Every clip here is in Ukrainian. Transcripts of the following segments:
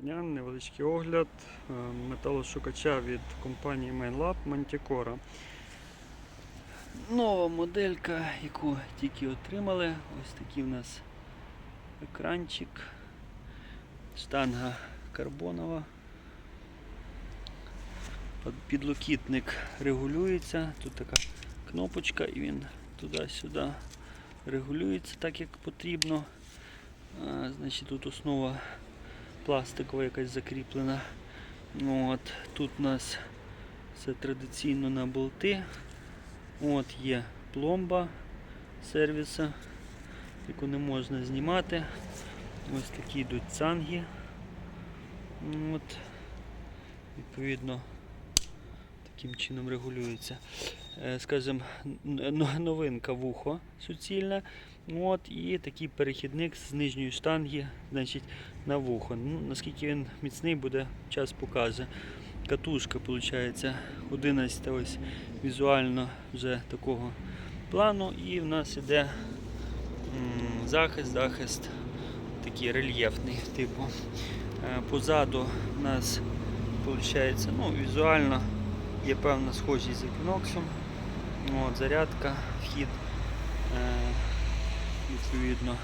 дня, невеличкий огляд е, металошукача від компанії MainLab Manticore. Нова моделька, яку тільки отримали. Ось такий у нас екранчик, штанга карбонова. Підлокітник регулюється. Тут така кнопочка і він туди-сюди регулюється так, як потрібно. Значить, тут основа пластикова якась закріплена. Ну, От, тут у нас все традиційно на болти. От є пломба сервіса, яку не можна знімати. Ось такі йдуть цанги. Ну, От, відповідно, таким чином регулюється. Е, Скажем, новинка вухо суцільне. От, і такий перехідник з нижньої штанги значить, на вухо. Ну, наскільки він міцний буде, час покаже. Катушка виходить 11 ось візуально вже такого плану. І в нас іде захист, захист такий рельєфний типу. Е, Позаду в нас виходить, ну, візуально є певна схожість з еквіноксом. От, зарядка, вхід. Е, відповідно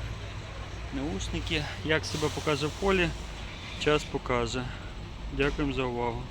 наушники. Як себе покаже в полі, час покаже. Дякуємо за увагу.